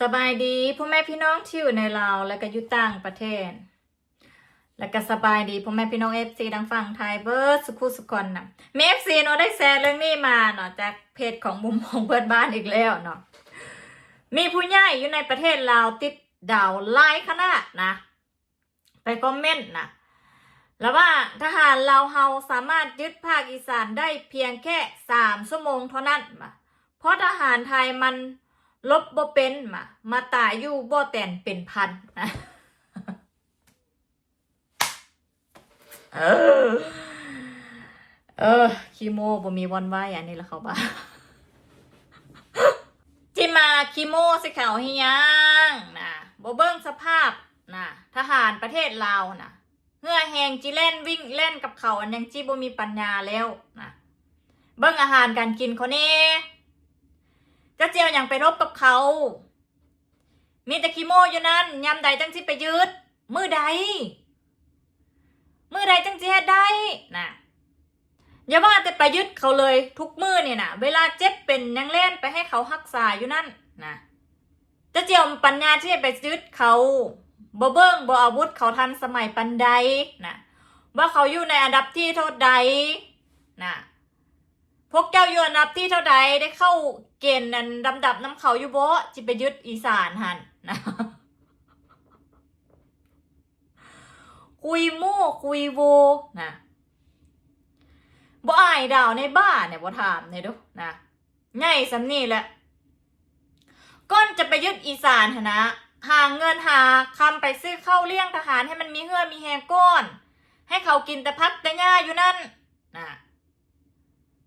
สบายดีพ่อแม่พี่น้องที่อยู่ในลาวและก็อยู่ต่างประเทศ และก็สบายดีพ่อแม่พี่น้องเอฟซีดังฝั่งไทยเบิร์ดสุขุสุกอนนะมีเอฟซีเนาะได้แชร์เรื่องนี้มาเนาะจากเพจของมุมมองเพื่อนบ้านอีกแล้วเนาะมีผู้ใหญ่อยู่ในประเทศลาวติดดาวไล่ขนาดนะ ไปคอมเมนต์นะแล้วว่าทหารลาวเฮาสามารถยึดภาคอีสานได้เพียงแค่สามชั่วโมงเท่านั้นมาเพราะทหารไทยมัน ลบบ่เป็นมา มาตายอยู่บ่แตนเป็นพันนะเออ เออคีโมบ่มีวันไหวอันนี้ละเขาบ้าจิมาคีโมสิเขาให้ยังนะบ่เบิ้งสภาพนะทหารประเทศลาวนะเงื่อแหงจิเล่นวิ่งเล่นกับเขาอันยังจีบ่มีปัญญาแล้วนะเบิ้งอาหารการกินเขาเนี่ เจียวอย่างไปรบกับเขา มีแต่คีโมอยู่นั่นยามใดจังสิไปยึดมือใดมือใดจังสิเฮ็ดได้นะอย่าว่าแต่ไปยึดเขาเลยทุกมือเนี่ยนะเวลาเจ็บเป็นยังเล่นไปให้เขารักษาอยู่นั่นนะจะเจียวปัญญาที่จะไปยึดเขาบ่เบิ้งบ่อาวุธเขาทันสมัยปันใดนะว่าเขาอยู่ในอันดับที่เท่าใดนะพวกเจ้าอยู่อันดับที่เท่าใดได้เข้า เกณฑ์นั้นดำดับน้ำเขาอยู่บ่จิไปยึดอีสานหันนะคุยโม่คุยโวนะบ่อายดาวในบ้านเนี่ยบ่ถามเนี่ยดูนะง่ายสำนี่แหละก้อนจะไปยึดอีสานหนนะหาเงินหาคำไปซื้อเข้าวเลี้ยงทหารให้มันมีเหือมีแหงก้อน ให้เขากินแต่พักแต่หญ้าอยู่นั่นนะ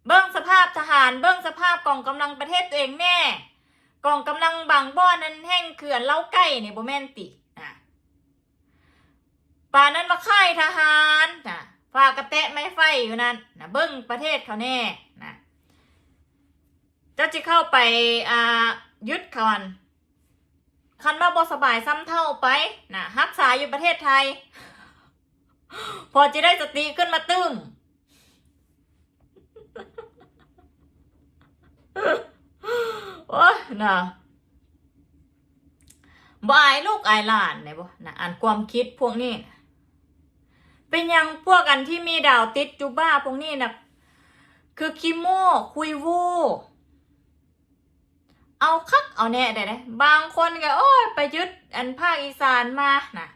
เบิ้งสภาพทหารเบิ้งสภาพกองกำลังประเทศตัวเองแน่กองกำลังบางบ่อนั้นแห้งเขื่อนเล่าใกล้เนี่ยบ่แมนตินะป่านั้นมาค่ายทหารนะฝากกระเตะไม่ไฟอยู่นั่นนะเบิ้งประเทศเขาแน่นะจ้าจะเข้าไปอ่ายึดเขาอันคันว่าบสบายซ้ำเท่าไปนะรักษาอยู่ประเทศไทย พอจะได้สติขึ้นมาตึม โอ้ย นะบอายลูกอายหลานเนี่ยบ่นะอ่านความคิดพวกนี้ เป็นยังพวกอันที่มีดาวติดจูบ้าพวกนี้นะคือคิโมคุยวูเอาคักเอาแน่ได้ไหมบางคนก็โอ้ยไปยึดอันภาคอีสานมานะ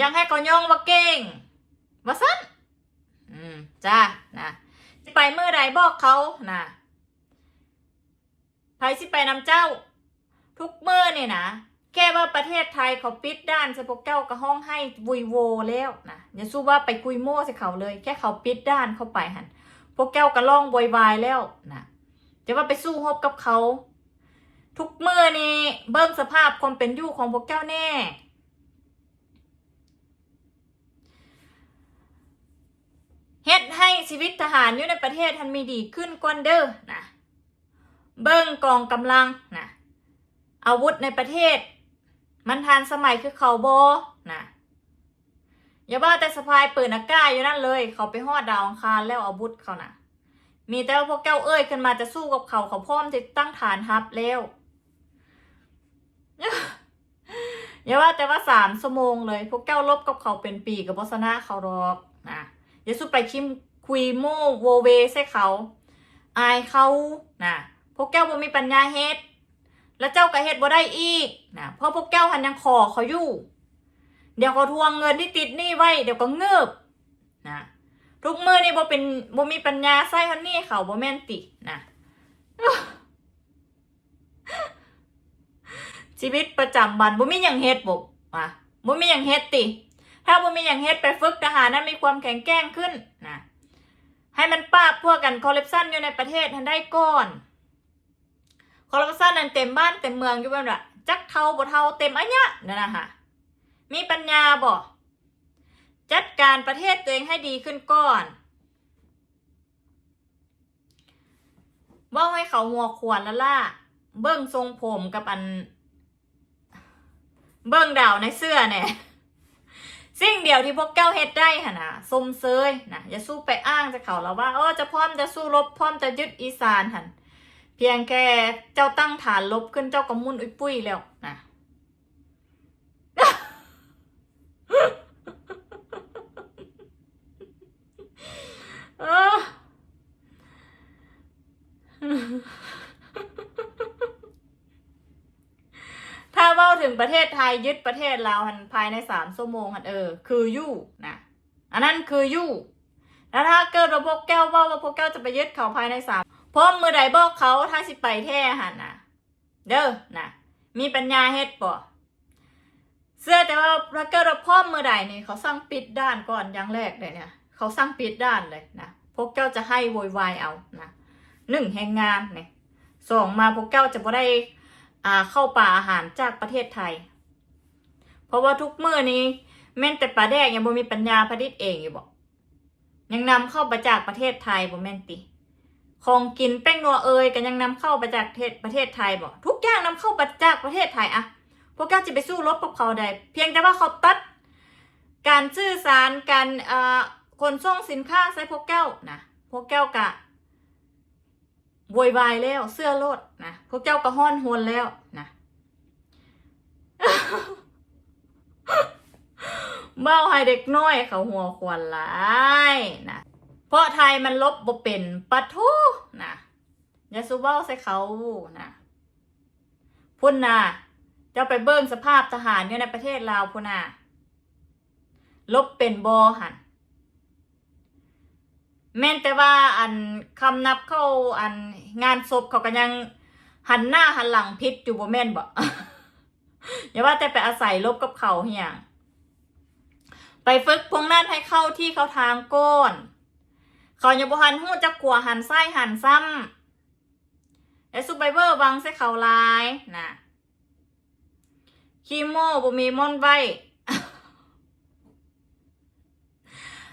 ยังให้เขาย่องว่าเก่งว่าสั้นอืมจ้านะไปเมื่อใดบอกเขานะ ไผสิไปนำเจ้า ทุกเมื่อเนี่ยนะแค่ว่าประเทศไทยเขาปิดด้านสพวกเจ้าก็ห้องให้วุยโวแล้วนะอย่าสู้ว่าไปคุยโม่ใส่เขาเลย แค่เขาปิดด้านเข้าไปหันพวกแก้วก็ล่องบวยวายแล้วนะจะว่าไปสู้ฮบกับเขา ทุกเมื่อนี่เบิ่งสภาพความเป็นอยู่ของพวกเจ้าแน่ เฮ็ดให้ชีวิตทหารอยู่ในประเทศทันมีดีขึ้นกว่าเด้อนะ เบิ่งกองกำลังนะอาวุธในประเทศ มันทันสมัยคือเขาโบนะอย่าว่าแต่สะพายปืนอากาศอยู่นั่นเลย เขาไปฮอดดาวอังคารแล้วอาวุธเขานะมีแต่ว่าพวกเก้าเอ้ยขึ้นมาจะสู้กับเขาเขาพร้อมจะตั้งฐานทัพแล้วอย่าว่าแต่ว่าสามชั่วโมงเลย พวกเก้าลบกับเขาเป็นปีกับบอสนาเขาหรอกนะอย่าสู้ไปคิมคุยโมโวเวใส่เขา อายเขานะ พวกแก้วบ่มีปัญญาเฮ็ด แล้วเจ้าก็เฮ็ดบ่ได้อีกนะเพราะพวกแก้วหันยังขอเขาอยู่ เดี๋ยวเขาทวงเงินที่ติดหนี้ไว้ เดี๋ยวก็เงือบนะทุกมือนี่บ่เป็นบ่มีปัญญาใส่ฮันนี่เขาบ่แม่นตินะชีวิตประจำวันบ่มีหยังเฮ็ดบ่อะบ่มีหยังเฮ็ดติ ถ้าบ่มีหยังเฮ็ดไปฝึกทหารนั้นมีความแข็งแกร่งขึ้นนะให้มันปราบพวกกันคอร์รัปชันอยู่ในประเทศทันได้ก่อน คอร์รัปชันนั้นเต็มบ้านเต็มเมืองอยู่แบบน่ะจักเท่าบ่เท่าเต็มอันเนี้ยนั่นนะฮะมีปัญญาบ่จัดการประเทศตัวเองให้ดีขึ้นก่อนว่าให้เขาหัวขวานละล่าเบิ้งทรงผมกับอัน เบิ้งดาวในเสื้อเนี่ยสิ่งเดียวที่พวกแก้วเฮ็ดได้หะนะสมเซยนะอย่าสู้ไปอ้างจะเขาแล้วว่าเออจะพร้อมจะสู้รบพร้อมจะยึดอีสานหัน เพียงแค่เจ้าตั้งฐานลบขึ้นเจ้าก็มุ่นอุ้ยปุ้ยแล้วนะถ้าเว้าถึงประเทศไทยยึดประเทศลาวหันภายในสามชั่วโมงหันเออ คือยู่นะอันนั้นคือยู่แล้วถ้าเกิดว่าพวกแก้วว่าว่าพวกแก้วจะไปยึดเขาภายในสาม พราะมือใดบอกเขาถ้าสิไปแท้หันนะเด้อนะมีปัญญาเฮ็ดป่เสื้อแต่ว่าถ้าเกิดว่าพ่อมือใดนี่เขาสร้างปิดด้านก่อนอย่างแรกเลยเนี่ย เขาสร้างปิดด้านเลยนะพวกแก้วจะให้โวยวายเอานะหนึ่งแห่งงานเนี่ยสองมาพวกแก้วจะบ่ได้อ่าเข้าป่าอาหารจากประเทศไทย เพราะว่าทุกมื้อนี้แม่นแต่ปลาแดกยังบ่มีปัญญาผลิตเองอยู่บ่ยังนำเข้ามาจากประเทศไทยบ่แม่นติ ของกินแป้งนัวเอยก็ยังนำเข้ามาจากประเทศประเทศไทยบ่ทุกอย่างนำเข้ามาจากประเทศไทยอะพวกเจ้าจะไปสู้รบกับเขาได้เพียงแต่ว่าเขาตัด การสื่อสารการเอ่อขนส่งสินค้าใส่พวกแก้วนะพวกแก้วกะวยวายแล้วเสื้อโลดนะพวกเจ้าก็ห้อนหวนแล้วนะเบ้าให้เด็กน้อยเขาหัวควรหลายนะ เพราะไทยมันลบบ่เป็นปะทุนะยาสูเบ้าใส่เขานะพุ่นนะเจ้าไปเบิ่งสภาพทหารอยู่ในประเทศลาวพุ่นนะลบเป็นบอหันแม่นแต่ว่าอันคำนับเข้าอันงานศพเขาก็ยังหันหน้าหันหลังพิษอยู่บ่แม่นบ่อย่าว่าแต่ไปอาศัยลบกับเขาเฮียงไปฝึกพวกนั้นให้เข้าที่เขาทางก้น เขาย่าบ่หันหูจะกลัวหันไส้หันซ้ำไอ้ซูไบเบอร์วังใส่เขาลายนะคีโมบ่มีมอนใบ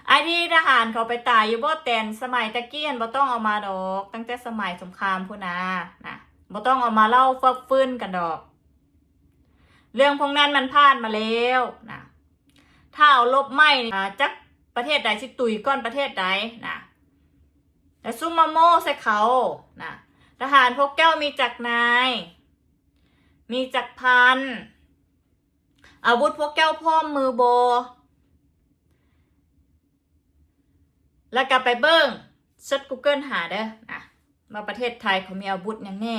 ไอที่ทหารเขาไปตายอยู่บ่แตนสมัยตะกี้หันบ่ต้องเอามาดอก ตั้งแต่สมัยสงครามพุ่นนะนะบ่ต้องเอามาเล่าฟักฟื้นกันดอก เรื่องพวกนั้นมันผ่านมาแล้วนะถ้าเอาลบไม่จักประเทศใดสิตุยก้อนประเทศใดนะ แต่ซุมมาโมใส่เขานะทหารพวกแก้วมีจักรนาย มีจักรพัน อาวุธพวกแก้วพร้อมมือโบ แล้วกลับไปเบิ้งเซิร์ช Google หาเด้อนะว่าประเทศไทยเขามีอาวุธอย่างแน่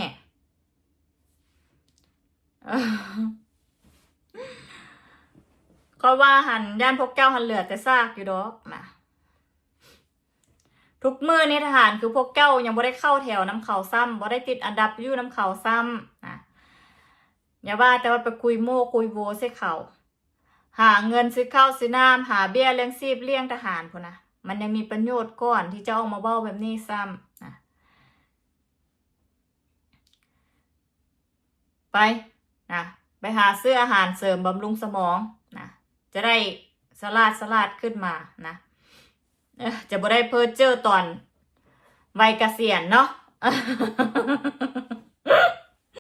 ก็ว่าหันย่านพวกแก้วหันเหลือแต่ซากอยู่ดอกนะ ทุกมือในทหารคือพวกแก้วยังบ่ได้เข้าแถวน้ำเขาซ้ำบ่ได้ติดอันดับอยู่น้ำเขาซ้ำนะอย่าว่าแต่ว่าไปคุยโม่คุยโวใส่เขาหาเงินซื้อข้าวซื้อน้ำหาเบี้ยเลี้ยงชีพเลี้ยงทหารพุ่นนะมันยังมีประโยชน์ก่อนที่จะออกมาเบ้าแบบนี้ซ้ำนะไปนะไปหาซื้ออาหารเสริมบำรุงสมองนะจะได้สลาดสลาดขึ้นมานะ จะบ่ได้เพ้อเจอตอนวัยเกษียณเนาะ